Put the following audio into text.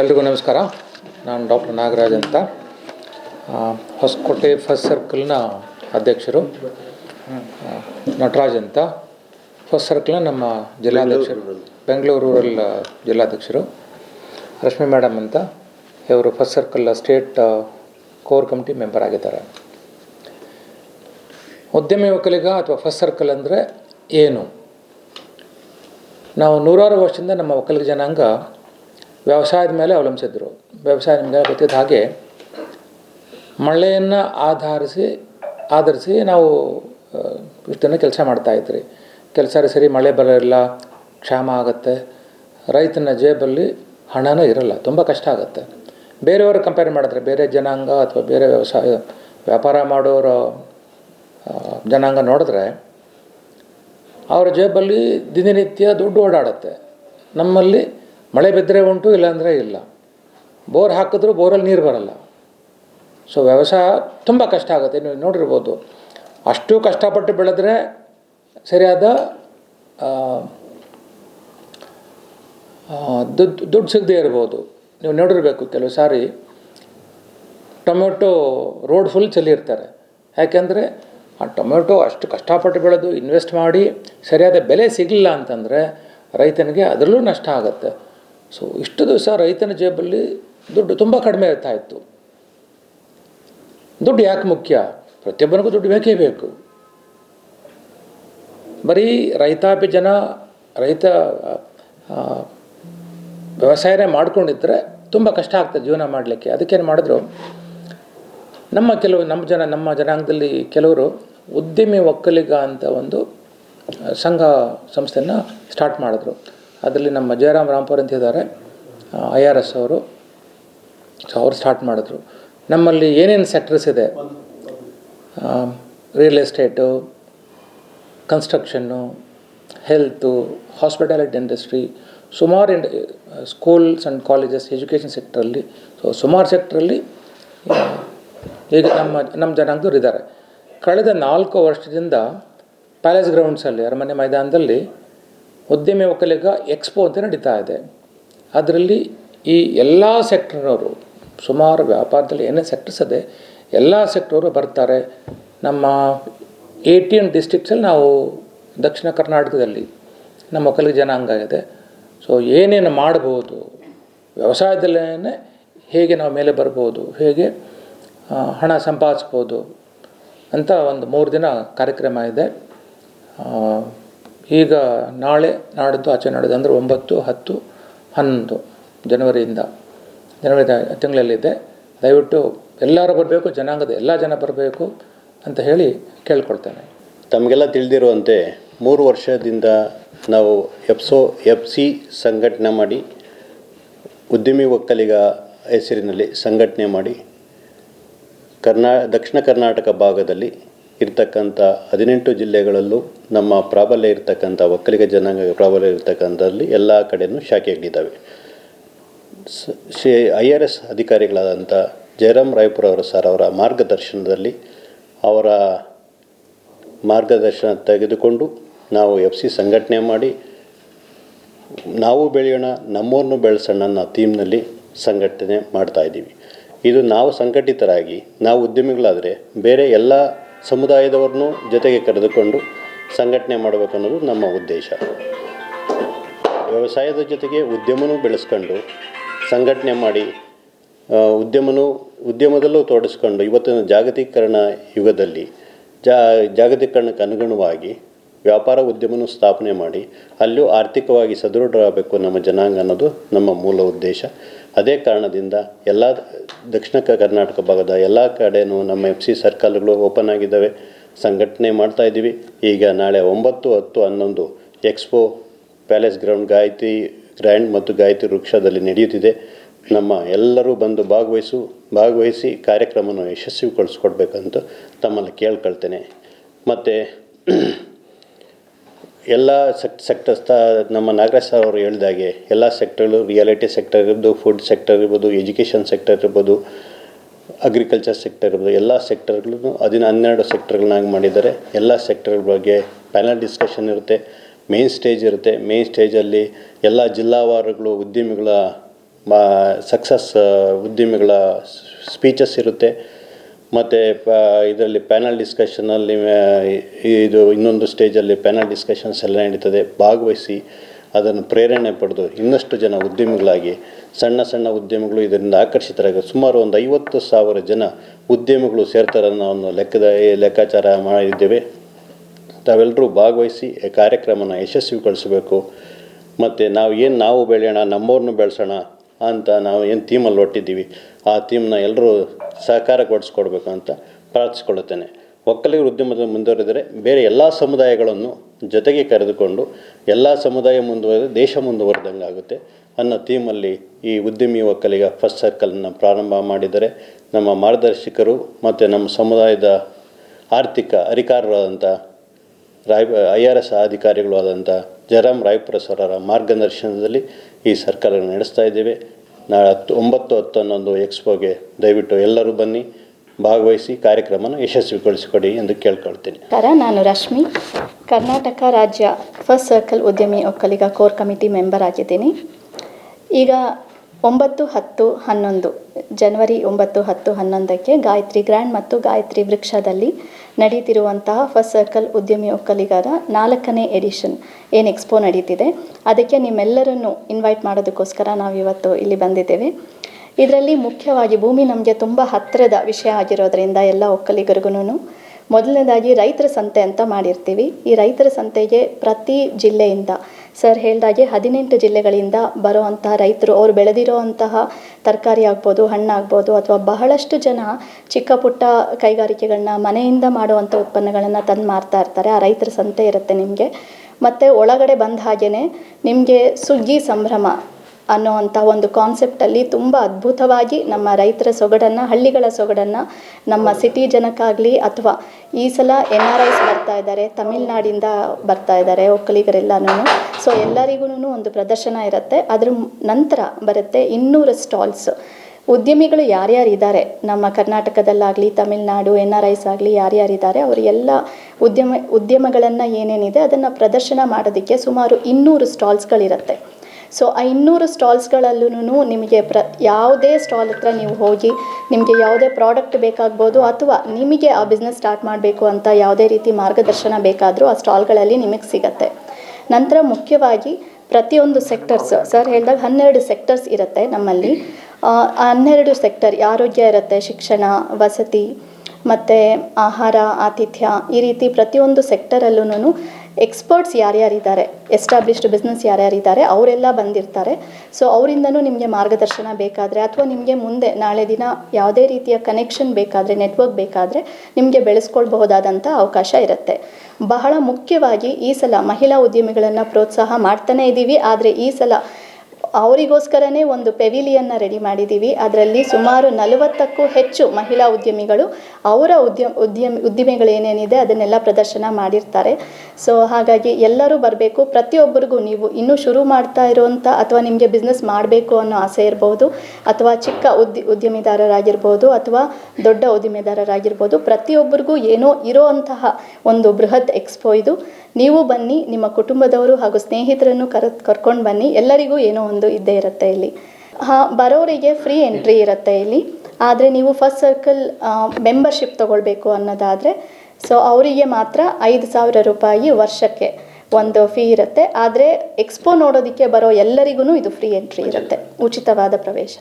ಎಲ್ರಿಗೂ ನಮಸ್ಕಾರ. ನಾನು ಡಾಕ್ಟರ್ ನಾಗರಾಜ್ ಅಂತ. ಹೊಸಕೋಟೆ ಫಸ್ಟ್ ಸರ್ಕಲ್ನ ಅಧ್ಯಕ್ಷರು. ನಟರಾಜ್ ಅಂತ. ಫಸ್ಟ್ ಸರ್ಕಲ್ನ ನಮ್ಮ ಜಿಲ್ಲಾಧ್ಯಕ್ಷರು. ಬೆಂಗಳೂರು. ರೂರಲ್ ಜಿಲ್ಲಾಧ್ಯಕ್ಷರು. ರಶ್ಮಿ ಮೇಡಮ್ ಅಂತ. ಇವರು first circle state core committee member ಆಗಿದ್ದಾರೆ. ಉದ್ಯಮಿ ಒಕ್ಕಲಿಗ ಅಥವಾ ಫಸ್ಟ್ ಸರ್ಕಲ್ ಅಂದರೆ ಏನು? ನಾವು ನೂರಾರು ವರ್ಷದಿಂದ ನಮ್ಮ ಒಕ್ಕಲಿಗ ಜನಾಂಗ ವ್ಯವಸಾಯದ ಮೇಲೆ ಅವಲಂಬಿಸಿದ್ರು. ವ್ಯವಸಾಯ ನಿಮಗೆಲ್ಲ ಗೊತ್ತಿದ್ದ ಹಾಗೆ ಮಳೆಯನ್ನು ಆಧರಿಸಿ ಆಧರಿಸಿ ನಾವು ಇಷ್ಟನ್ನು ಕೆಲಸ ಮಾಡ್ತಾ ಮಾಡ್ತಾಯಿದ್ರಿ ಕೆಲಸ ಸರಿ ಮಳೆ ಬರೋಲ್ಲ ಕ್ಷಾಮ ಆಗುತ್ತೆ. ರೈತನ ಜೇಬಲ್ಲಿ ಹಣನೂ ಇರಲ್ಲ, ತುಂಬ ಕಷ್ಟ ಆಗುತ್ತೆ. ಬೇರೆಯವರು ಕಂಪೇರ್ ಮಾಡಿದ್ರೆ ಬೇರೆ ಜನಾಂಗ ಅಥವಾ ಬೇರೆ ವ್ಯವಸಾಯ, ವ್ಯಾಪಾರ ಮಾಡೋರ ಜನಾಂಗ ನೋಡಿದ್ರೆ ಅವರ ಜೇಬಲ್ಲಿ ದಿನನಿತ್ಯ ದುಡ್ಡು ಓಡಾಡುತ್ತೆ. ನಮ್ಮಲ್ಲಿ ಮಳೆ ಬಿದ್ದರೆ ಉಂಟು, ಇಲ್ಲಾಂದರೆ ಇಲ್ಲ. ಬೋರ್ ಹಾಕಿದ್ರೂ ಬೋರಲ್ಲಿ ನೀರು ಬರಲ್ಲ. ಸೊ ವ್ಯವಸಾಯ ತುಂಬ ಕಷ್ಟ ಆಗುತ್ತೆ. ನೀವು ನೋಡಿರ್ಬೋದು. ಅಷ್ಟು ಕಷ್ಟಪಟ್ಟು ಬೆಳೆದ್ರೆ ಸರಿಯಾದ ದುಡ್ಡು ದುಡ್ಡು ಸಿಗದೇ ಇರ್ಬೋದು. ನೀವು ನೋಡಿರಬೇಕು ಕೆಲವು ಸಾರಿ ಟೊಮೆಟೊ ರೋಡ್ ಫುಲ್ ಚೆಲ್ಲಿರ್ತಾರೆ. ಯಾಕೆಂದರೆ ಆ ಟೊಮೆಟೊ ಅಷ್ಟು ಕಷ್ಟಪಟ್ಟು ಬೆಳೆದು ಇನ್ವೆಸ್ಟ್ ಮಾಡಿ ಸರಿಯಾದ ಬೆಲೆ ಸಿಗಲಿಲ್ಲ ಅಂತಂದರೆ ರೈತನಿಗೆ ಅದರಲ್ಲೂ ನಷ್ಟ ಆಗುತ್ತೆ. ಸೊ ಇಷ್ಟು ದಿವಸ ರೈತನ ಜೇಬಲ್ಲಿ ದುಡ್ಡು ತುಂಬ ಕಡಿಮೆ ಇರ್ತಾ ಇತ್ತು. ದುಡ್ಡು ಯಾಕೆ ಮುಖ್ಯ? ಪ್ರತಿಯೊಬ್ಬನಿಗೂ ದುಡ್ಡು ಬೇಕೇ ಬೇಕು. ಬರೀ ರೈತಾಪಿ ಜನ ರೈತ ವ್ಯವಸಾಯನೇ ಮಾಡ್ಕೊಂಡಿದ್ರೆ ತುಂಬ ಕಷ್ಟ ಆಗ್ತದೆ ಜೀವನ ಮಾಡಲಿಕ್ಕೆ. ಅದಕ್ಕೇನು ಮಾಡಿದ್ರು, ನಮ್ಮ ಕೆಲವು, ನಮ್ಮ ಜನ, ನಮ್ಮ ಜನಾಂಗದಲ್ಲಿ ಕೆಲವರು ಉದ್ಯಮಿ ಒಕ್ಕಲಿಗ ಅಂತ ಒಂದು ಸಂಘ, ಸಂಸ್ಥೆಯನ್ನು ಸ್ಟಾರ್ಟ್ ಮಾಡಿದ್ರು. ಅದರಲ್ಲಿ ನಮ್ಮ ಜಯರಾಮ್ ರಾಮ್ಪುರ್ ಅಂತ ಇದ್ದಾರೆ ಐ ಆರ್ ಎಸ್ ಅವರು. ಸೊ ಅವ್ರು ಸ್ಟಾರ್ಟ್ ಮಾಡಿದ್ರು. ನಮ್ಮಲ್ಲಿ ಏನೇನು ಸೆಕ್ಟರ್ಸ್ ಇದೆ? Real estate construction health hospitality industry ಸುಮಾರು ಇಂಡ ಸ್ಕೂಲ್ಸ್ ಆ್ಯಂಡ್ ಕಾಲೇಜಸ್ ಎಜುಕೇಷನ್ ಸೆಕ್ಟ್ರಲ್ಲಿ ಸೊ ಸುಮಾರು ಸೆಕ್ಟ್ರಲ್ಲಿ ಈಗ ನಮ್ಮ ನಮ್ಮ ಜನಾಂಗದವ್ರು ಇದ್ದಾರೆ. ಕಳೆದ ನಾಲ್ಕು ವರ್ಷದಿಂದ ಪ್ಯಾಲೇಸ್ ಗ್ರೌಂಡ್ಸಲ್ಲಿ ಅರಮನೆ ಮೈದಾನದಲ್ಲಿ ಉದ್ಯಮಿ ಒಕ್ಕಲಿಗ ಎಕ್ಸ್ಪೋ ಅಂತ ನಡೀತಾ ಇದೆ. ಅದರಲ್ಲಿ ಈ ಎಲ್ಲ ಸೆಕ್ಟರ್ನವರು, ಸುಮಾರು ವ್ಯಾಪಾರದಲ್ಲಿ ಏನೇ ಸೆಕ್ಟರ್ಸ್ ಇದೆ ಎಲ್ಲ ಸೆಕ್ಟರು ಬರ್ತಾರೆ. ನಮ್ಮ ಏಯ್ಟೀನ್ ಡಿಸ್ಟಿಕ್ಸಲ್ಲಿ ನಾವು ದಕ್ಷಿಣ ಕರ್ನಾಟಕದಲ್ಲಿ ನಮ್ಮ ಒಕ್ಕಲಿಗ ಜನಾಂಗ ಇದೆ. ಸೊ ಏನೇನು ಮಾಡ್ಬೋದು ವ್ಯವಸಾಯದಲ್ಲೇ ಹೇಗೆ ನಾವು ಮೇಲೆ ಬರ್ಬೋದು, ಹೇಗೆ ಹಣ ಸಂಪಾದಿಸ್ಬೋದು ಅಂತ ಒಂದು ಮೂರು ದಿನ ಕಾರ್ಯಕ್ರಮ ಇದೆ. ಈಗ ನಾಳೆ, ನಾಡಿದ್ದು ಆಚೆ ನಾಡಿದ್ದು ಅಂದರೆ ಒಂಬತ್ತು, ಹತ್ತು, ಹನ್ನೊಂದು ಜನವರಿಯಿಂದ, ಜನವರಿ ತಿಂಗಳಲ್ಲಿದೆ. ದಯವಿಟ್ಟು ಎಲ್ಲರೂ ಬರಬೇಕು, ಜನಾಂಗದ ಎಲ್ಲ ಜನ ಬರಬೇಕು ಅಂತ ಹೇಳಿ ಕೇಳ್ಕೊಳ್ತೇನೆ. ತಮಗೆಲ್ಲ ತಿಳಿದಿರುವಂತೆ ಮೂರು ವರ್ಷದಿಂದ ನಾವು ಎಫ್ಸೋ ಎಫ್ ಸಿ ಸಂಘಟನೆ ಮಾಡಿ, ಉದ್ಯಮಿ ಒಕ್ಕಲಿಗ ಹೆಸರಿನಲ್ಲಿ ಸಂಘಟನೆ ಮಾಡಿ, ಕರ್ನಾ, ದಕ್ಷಿಣ ಕರ್ನಾಟಕ ಭಾಗದಲ್ಲಿ ಇರ್ತಕ್ಕಂಥ ಹದಿನೆಂಟು ಜಿಲ್ಲೆಗಳಲ್ಲೂ ನಮ್ಮ ಪ್ರಾಬಲ್ಯ ಇರ್ತಕ್ಕಂಥ ಒಕ್ಕಲಿಗ ಜನಾಂಗ ಪ್ರಾಬಲ್ಯ ಇರ್ತಕ್ಕಂಥಲ್ಲಿ ಎಲ್ಲ ಕಡೆಯೂ ಸ- ಶ್ರೀ ಐ ಆರ್ ಎಸ್ ಅಧಿಕಾರಿಗಳಾದಂಥ ಜಯರಾಮ್ ರಾಯ್ಪುರ ಅವರು ಸರ್ ಅವರ ಮಾರ್ಗದರ್ಶನದಲ್ಲಿ ಅವರ ಮಾರ್ಗದರ್ಶನ ತೆಗೆದುಕೊಂಡು ನಾವು ಎಫ್ ಸಿ ಸಂಘಟನೆ ಮಾಡಿ ನಾವು ಬೆಳೆಯೋಣ ನಮ್ಮವ್ರನ್ನೂ ಬೆಳೆಸೋಣ ಅನ್ನೋ ಥೀಮ್ನಲ್ಲಿ ಸಂಘಟನೆ ಮಾಡ್ತಾ ಇದ್ದೀವಿ. ಇದು ನಾವು ಸಂಘಟಿತರಾಗಿ, ನಾವು ಉದ್ಯಮಿಗಳಾದರೆ ಬೇರೆ ಎಲ್ಲ ಸಮುದಾಯದವ್ರನ್ನೂ ಜೊತೆಗೆ ಕರೆದುಕೊಂಡು ಸಂಘಟನೆ ಮಾಡಬೇಕು ಅನ್ನೋದು ನಮ್ಮ ಉದ್ದೇಶ. ವ್ಯವಸಾಯದ ಜೊತೆಗೆ ಉದ್ಯಮನೂ ಬೆಳೆಸ್ಕೊಂಡು ಸಂಘಟನೆ ಮಾಡಿ ಉದ್ಯಮನೂ, ಉದ್ಯಮದಲ್ಲೂ ತೋಡಿಸ್ಕೊಂಡು ಇವತ್ತಿನ ಜಾಗತೀಕರಣ ಯುಗದಲ್ಲಿ ಜಾ, ಜಾಗತೀಕರಣಕ್ಕೆ ಅನುಗುಣವಾಗಿ ವ್ಯಾಪಾರ ಉದ್ಯಮನೂ ಸ್ಥಾಪನೆ ಮಾಡಿ, ಅಲ್ಲೂ ಆರ್ಥಿಕವಾಗಿ ಸದೃಢರಾಗಬೇಕು ನಮ್ಮ ಜನಾಂಗ ಅನ್ನೋದು ನಮ್ಮ ಮೂಲ ಉದ್ದೇಶ. ಅದೇ ಕಾರಣದಿಂದ ಎಲ್ಲ ದಕ್ಷಿಣ ಕರ್ನಾಟಕ ಭಾಗದ ಎಲ್ಲ ಕಡೆಯೂ ನಮ್ಮ ಎಫ್ ಸಿ ಸರ್ಕಲ್ಗಳು ಓಪನ್ ಆಗಿದ್ದಾವೆ. ಸಂಘಟನೆ ಮಾಡ್ತಾ ಇದ್ದೀವಿ. ಈಗ ನಾಳೆ ಒಂಬತ್ತು ಹತ್ತು ಹನ್ನೊಂದು expo palace ground Gayatri grand ಮತ್ತು ಗಾಯತ್ರಿ ವೃಕ್ಷದಲ್ಲಿ ನಡೆಯುತ್ತಿದೆ. ನಮ್ಮ ಎಲ್ಲರೂ ಬಂದು ಭಾಗವಹಿಸು, ಭಾಗವಹಿಸಿ ಕಾರ್ಯಕ್ರಮವನ್ನು ಯಶಸ್ವಿಗೊಳಿಸ್ಕೊಡ್ಬೇಕಂತ ತಮ್ಮಲ್ಲಿ ಕೇಳ್ಕೊಳ್ತೇನೆ. ಮತ್ತು ಎಲ್ಲ ಸೆಕ್ ಸೆಕ್ಟರ್ಸ್ ತ, ನಮ್ಮ ನಾಗರಾಜ್ ಸರ್ ಅವರು ಹೇಳಿದಾಗೆ ಎಲ್ಲ ಸೆಕ್ಟರ್ಗಳು ರಿಯಾಲಿಟಿ ಸೆಕ್ಟರ್ ಇರ್ಬೋದು ಫುಡ್ ಸೆಕ್ಟರ್ ಇರ್ಬೋದು ಎಜುಕೇಷನ್ ಸೆಕ್ಟರ್ ಇರ್ಬೋದು ಅಗ್ರಿಕಲ್ಚರ್ ಸೆಕ್ಟರ್ ಇರ್ಬೋದು, ಎಲ್ಲ ಸೆಕ್ಟರ್ಗಳನ್ನು ಹದಿನ ಹನ್ನೆರಡು ಸೆಕ್ಟರ್ಗಳನ್ನಾಗಿ ಮಾಡಿದ್ದಾರೆ. ಎಲ್ಲ ಸೆಕ್ಟರ್ಗಳ ಬಗ್ಗೆ ಪ್ಯಾನಲ್ ಡಿಸ್ಕಷನ್ ಇರುತ್ತೆ ಮೇನ್ ಸ್ಟೇಜ್ ಇರುತ್ತೆ. ಮೇನ್ ಸ್ಟೇಜಲ್ಲಿ ಎಲ್ಲ ಜಿಲ್ಲಾವಾರುಗಳು ಉದ್ಯಮಿಗಳ ಮಾ ಸಕ್ಸಸ್ ಉದ್ಯಮಿಗಳ ಸ್ಪೀಚಸ್ ಇರುತ್ತೆ. ಮತ್ತು ಪ ಇದರಲ್ಲಿ ಪ್ಯಾನಲ್ ಡಿಸ್ಕಷನಲ್ಲಿ ಇದು ಇನ್ನೊಂದು ಸ್ಟೇಜಲ್ಲಿ ಪ್ಯಾನಲ್ ಡಿಸ್ಕಷನ್ಸ್ ಎಲ್ಲ ನಡೀತದೆ. ಭಾಗವಹಿಸಿ ಅದನ್ನು ಪ್ರೇರಣೆ ಪಡೆದು ಇನ್ನಷ್ಟು ಜನ ಉದ್ಯಮಿಗಳಾಗಿ, ಸಣ್ಣ ಸಣ್ಣ ಉದ್ಯಮಿಗಳು ಇದರಿಂದ ಆಕರ್ಷಿತರಾಗಿ, ಸುಮಾರು ಒಂದು ಐವತ್ತು ಸಾವಿರ ಜನ ಉದ್ಯಮಿಗಳು ಸೇರ್ತಾರೆ ಅನ್ನೋ ಲೆಕ್ಕದ ಲೆಕ್ಕಾಚಾರ ಮಾಡಿದ್ದೇವೆ. ತಾವೆಲ್ಲರೂ ಭಾಗವಹಿಸಿ ಕಾರ್ಯಕ್ರಮನ ಯಶಸ್ವಿಗೊಳಿಸಬೇಕು. ಮತ್ತು ನಾವು ಏನು ನಾವು ಬೆಳೆಯೋಣ, ನಮ್ಮವ್ರನ್ನೂ ಬೆಳೆಸೋಣ ಅಂತ ನಾವು ಏನು ಥೀಮಲ್ಲಿ ಹೊಟ್ಟಿದ್ದೀವಿ ಆ ಥೀಮ್ನ ಎಲ್ಲರೂ ಸಹಕಾರ ಕೊಡಿಸ್ಕೊಡ್ಬೇಕು ಅಂತ ಪ್ರಾರ್ಥಿಸ್ಕೊಳ್ಳುತ್ತೇನೆ. ಒಕ್ಕಲಿಗರ ಉದ್ಯಮದ ಮುಂದುವರೆದರೆ ಬೇರೆ ಎಲ್ಲ ಸಮುದಾಯಗಳನ್ನು ಜೊತೆಗೆ ಕರೆದುಕೊಂಡು ಎಲ್ಲ ಸಮುದಾಯ ಮುಂದುವರೆದ ದೇಶ ಮುಂದುವರೆದಂಗೆ ಆಗುತ್ತೆ ಅನ್ನೋ ಥೀಮಲ್ಲಿ ಈ ಉದ್ಯಮಿ ಒಕ್ಕಲಿಗ ಫಸ್ಟ್ ಸರ್ಕಲನ್ನು ಪ್ರಾರಂಭ ಮಾಡಿದರೆ ನಮ್ಮ ಮಾರ್ಗದರ್ಶಕರು ಮತ್ತು ನಮ್ಮ ಸಮುದಾಯದ ಆರ್ಥಿಕ ಅಧಿಕಾರರಾದಂಥ ರಾಯ್, ಐ ಆರ್ ಎಸ್ ಅಧಿಕಾರಿಗಳು ಆದಂಥ ಜಯರಾಮ್ ರಾಯ್ಪುರ ಸರರ ಮಾರ್ಗದರ್ಶನದಲ್ಲಿ ಈ ಸರ್ಕಲನ್ನು ನಡೆಸ್ತಾ ಇದ್ದೇವೆ. ನಾಳೆ ಹತ್ತು, ಒಂಬತ್ತು, ಹತ್ತು ಹನ್ನೊಂದು ಎಕ್ಸ್ಪೋಗೆ ದಯವಿಟ್ಟು ಎಲ್ಲರೂ ಬನ್ನಿ. ಭಾಗವಹಿಸಿ ಕಾರ್ಯಕ್ರಮನ ಯಶಸ್ವಿಗೊಳಿಸಿಕೊಡಿ ಎಂದು ಕೇಳ್ಕೊಳ್ತೀನಿ. ಸರ ನಾನು ರಶ್ಮಿ. ಕರ್ನಾಟಕ ರಾಜ್ಯ ಫಸ್ಟ್ ಸರ್ಕಲ್ ಉದ್ಯಮಿ ಒಕ್ಕಲಿಗ ಕೋರ್ ಕಮಿಟಿ ಮೆಂಬರ್ ಆಗಿದ್ದೀನಿ. ಈಗ ಒಂಬತ್ತು ಹತ್ತು ಹನ್ನೊಂದು, ಜನವರಿ ಒಂಬತ್ತು ಹತ್ತು ಹನ್ನೊಂದಕ್ಕೆ ಗಾಯತ್ರಿ ಗ್ರ್ಯಾಂಡ್ ಮತ್ತು ಗಾಯತ್ರಿ ವೃಕ್ಷದಲ್ಲಿ ನಡೀತಿರುವಂತಹ ಫಸ್ಟ್ ಸರ್ಕಲ್ ಉದ್ಯಮಿ ಒಕ್ಕಲಿಗರ ನಾಲ್ಕನೇ ಎಡಿಷನ್ ಏನು ಎಕ್ಸ್ಪೋ ನಡೀತಿದೆ. ಅದಕ್ಕೆ ನಿಮ್ಮೆಲ್ಲರನ್ನು ಇನ್ವೈಟ್ ಮಾಡೋದಕ್ಕೋಸ್ಕರ ನಾವಿವತ್ತು ಇಲ್ಲಿ ಬಂದಿದ್ದೇವೆ. ಇದರಲ್ಲಿ ಮುಖ್ಯವಾಗಿ ಭೂಮಿ ನಮಗೆ ತುಂಬ ಹತ್ತಿರದ ವಿಷಯ ಆಗಿರೋದ್ರಿಂದ ಎಲ್ಲ ಒಕ್ಕಲಿಗರಿಗೂ ಮೊದಲನೇದಾಗಿ ರೈತರ ಸಂತೆ ಅಂತ ಮಾಡಿರ್ತೀವಿ. ಈ ರೈತರ ಸಂತೆಗೆ ಪ್ರತಿ ಜಿಲ್ಲೆಯಿಂದ ಸರ್, ಹೇಳ್ದಾಗೆ ಹದಿನೆಂಟು ಜಿಲ್ಲೆಗಳಿಂದ ಬರೋ ಅಂತಹ ರೈತರು ಅವ್ರು ಬೆಳೆದಿರೋವಂತಹ ತರಕಾರಿ ಆಗ್ಬೋದು ಹಣ್ಣಾಗ್ಬೋದು ಅಥವಾ ಬಹಳಷ್ಟು ಜನ ಚಿಕ್ಕ ಪುಟ್ಟ ಕೈಗಾರಿಕೆಗಳನ್ನ ಮನೆಯಿಂದ ಮಾಡುವಂಥ ಉತ್ಪನ್ನಗಳನ್ನು ತಂದು ಮಾರ್ತಾ ಇರ್ತಾರೆ. ಆ ರೈತರ ಸಂತೆ ಇರುತ್ತೆ ನಿಮಗೆ. ಮತ್ತು ಒಳಗಡೆ ಬಂದ ಹಾಗೆಯೇ ನಿಮಗೆ ಸುಗ್ಗಿ ಸಂಭ್ರಮ. ಅನ್ನೋವಂಥ ಒಂದು ಕಾನ್ಸೆಪ್ಟಲ್ಲಿ ತುಂಬ ಅದ್ಭುತವಾಗಿ ನಮ್ಮ ರೈತರ ಸೊಗಡನ್ನು, ಹಳ್ಳಿಗಳ ಸೊಗಡನ್ನು ನಮ್ಮ ಸಿಟಿ ಜನಕ್ಕಾಗಲಿ ಅಥವಾ ಈ ಸಲ ಎನ್ ಆರ್ ಐಸ್ ಬರ್ತಾ ಇದ್ದಾರೆ, ತಮಿಳ್ನಾಡಿಂದ ಬರ್ತಾ ಇದ್ದಾರೆ ಒಕ್ಕಲಿಗರೆಲ್ಲನೂ ಸೊ ಎಲ್ಲರಿಗೂ ಒಂದು ಪ್ರದರ್ಶನ ಇರುತ್ತೆ. ಅದ್ರ ನಂತರ ಬರುತ್ತೆ ಇನ್ನೂರು ಸ್ಟಾಲ್ಸ್. ಉದ್ಯಮಿಗಳು ಯಾರ್ಯಾರು ಇದ್ದಾರೆ ನಮ್ಮ ಕರ್ನಾಟಕದಲ್ಲಾಗಲಿ, ತಮಿಳ್ನಾಡು, ಎನ್ ಆರ್ ಐಸ್ ಆಗಲಿ ಯಾರ್ಯಾರಿದ್ದಾರೆ? ಅವರು ಎಲ್ಲ ಉದ್ಯಮ, ಉದ್ಯಮಗಳನ್ನು ಏನೇನಿದೆ ಅದನ್ನು ಪ್ರದರ್ಶನ ಮಾಡೋದಕ್ಕೆ ಸುಮಾರು ಇನ್ನೂರು ಸ್ಟಾಲ್ಸ್ಗಳಿರುತ್ತೆ. ಸೊ ಆ ಇನ್ನೂರು ಸ್ಟಾಲ್ಸ್ಗಳಲ್ಲೂ ನಿಮಗೆ ಪ್ರ, ಯಾವುದೇ ಸ್ಟಾಲ್ ಹತ್ರ ನೀವು ಹೋಗಿ ನಿಮಗೆ ಯಾವುದೇ ಪ್ರಾಡಕ್ಟ್ ಬೇಕಾಗ್ಬೋದು ಅಥವಾ ನಿಮಗೆ ಆ ಬಿಸ್ನೆಸ್ ಸ್ಟಾರ್ಟ್ ಮಾಡಬೇಕು ಅಂತ ಯಾವುದೇ ರೀತಿ ಮಾರ್ಗದರ್ಶನ ಬೇಕಾದರೂ ಆ ಸ್ಟಾಲ್ಗಳಲ್ಲಿ ನಿಮಗೆ ಸಿಗತ್ತೆ. ನಂತರ ಮುಖ್ಯವಾಗಿ ಪ್ರತಿಯೊಂದು ಸೆಕ್ಟರ್ಸ್ ಸರ್ ಹೇಳಿದಾಗ ಹನ್ನೆರಡು ಸೆಕ್ಟರ್ಸ್ ಇರುತ್ತೆ ನಮ್ಮಲ್ಲಿ. ಹನ್ನೆರಡು ಸೆಕ್ಟರ್ ಆರೋಗ್ಯ ಇರುತ್ತೆ, ಶಿಕ್ಷಣ, ವಸತಿ, ಮತ್ತು ಆಹಾರ, ಆತಿಥ್ಯ ಈ ರೀತಿ ಪ್ರತಿಯೊಂದು ಸೆಕ್ಟರಲ್ಲೂ ಎಕ್ಸ್ಪರ್ಟ್ಸ್ ಯಾರ್ಯಾರಿದ್ದಾರೆ? ಎಸ್ಟಾಬ್ಲಿಷ್ಡ್ ಬಿಸ್ನೆಸ್ ಯಾರ್ಯಾರಿದ್ದಾರೆ? ಅವರೆಲ್ಲ ಬಂದಿರ್ತಾರೆ. ಸೊ ಅವರಿಂದನೂ ನಿಮಗೆ ಮಾರ್ಗದರ್ಶನ ಬೇಕಾದರೆ ಅಥವಾ ನಿಮಗೆ ಮುಂದೆ ನಾಳೆ ದಿನ ಯಾವುದೇ ರೀತಿಯ ಕನೆಕ್ಷನ್ ಬೇಕಾದರೆ ನೆಟ್ವರ್ಕ್ ಬೇಕಾದರೆ ನಿಮಗೆ ಬೆಳೆಸ್ಕೊಳ್ಬಹುದಾದಂಥ ಅವಕಾಶ ಇರುತ್ತೆ. ಬಹಳ ಮುಖ್ಯವಾಗಿ ಈ ಸಲ ಮಹಿಳಾ ಉದ್ಯಮಿಗಳನ್ನು ಪ್ರೋತ್ಸಾಹ ಮಾಡ್ತಾನೇ ಇದ್ದೀವಿ ಆದರೆ ಈ ಸಲ ಅವರಿಗೋಸ್ಕರನೇ ಒಂದು ಪೆವಿಲಿಯನ್ನ ರೆಡಿ ಮಾಡಿದ್ದೀವಿ ಅದರಲ್ಲಿ ಸುಮಾರು ನಲವತ್ತಕ್ಕೂ ಹೆಚ್ಚು ಮಹಿಳಾ ಉದ್ಯಮಿಗಳು, ಅವರ ಉದ್ಯಮ ಉದ್ಯಮ, ಉದ್ದಿಮೆಗಳೇನೇನಿದೆ ಅದನ್ನೆಲ್ಲ ಪ್ರದರ್ಶನ ಮಾಡಿರ್ತಾರೆ. ಸೊ ಹಾಗಾಗಿ ಎಲ್ಲರೂ ಬರಬೇಕು. ಪ್ರತಿಯೊಬ್ಬರಿಗೂ ನೀವು ಇನ್ನೂ ಶುರು ಮಾಡ್ತಾ ಇರುವಂಥ ಅಥವಾ ನಿಮಗೆ ಬಿಸ್ನೆಸ್ ಮಾಡಬೇಕು ಅನ್ನೋ ಆಸೆ ಇರಬಹುದು ಅಥವಾ ಚಿಕ್ಕ ಉದ್ಯ ಉದ್ಯಮಿದಾರರಾಗಿರ್ಬೋದು, ಅಥವಾ ದೊಡ್ಡ ಉದ್ಯಮಿದಾರರಾಗಿರ್ಬೋದು, ಪ್ರತಿಯೊಬ್ಬರಿಗೂ ಏನೋ ಇರೋವಂತಹ ಒಂದು ಬೃಹತ್ ಎಕ್ಸ್ಪೋ ಇದು. ನೀವು ಬನ್ನಿ ನಿಮ್ಮ ಕುಟುಂಬದವರು ಹಾಗೂ ಸ್ನೇಹಿತರನ್ನು ಕರ ಕರ್ಕೊಂಡು ಬನ್ನಿ. ಎಲ್ಲರಿಗೂ ಏನೋ ಒಂದು ಇದ್ದೇ ಇರುತ್ತೆ ಇಲ್ಲಿ. ಹಾಂ ಬರೋರಿಗೆ ಫ್ರೀ ಎಂಟ್ರಿ ಇರುತ್ತೆ ಇಲ್ಲಿ. ಆದರೆ ನೀವು ಫಸ್ಟ್ ಸರ್ಕಲ್ ಮೆಂಬರ್ಶಿಪ್ ತೊಗೊಳ್ಬೇಕು ಅನ್ನೋದಾದರೆ ಸೊ ಅವರಿಗೆ ಮಾತ್ರ ಐದು ಸಾವಿರ ರೂಪಾಯಿ ವರ್ಷಕ್ಕೆ ಒಂದು ಫೀ ಇರುತ್ತೆ. ಆದರೆ ಎಕ್ಸ್ಪೋ ನೋಡೋದಕ್ಕೆ ಬರೋ ಎಲ್ಲರಿಗೂ ಇದು ಫ್ರೀ ಎಂಟ್ರಿ ಇರುತ್ತೆ. ಉಚಿತವಾದ ಪ್ರವೇಶ.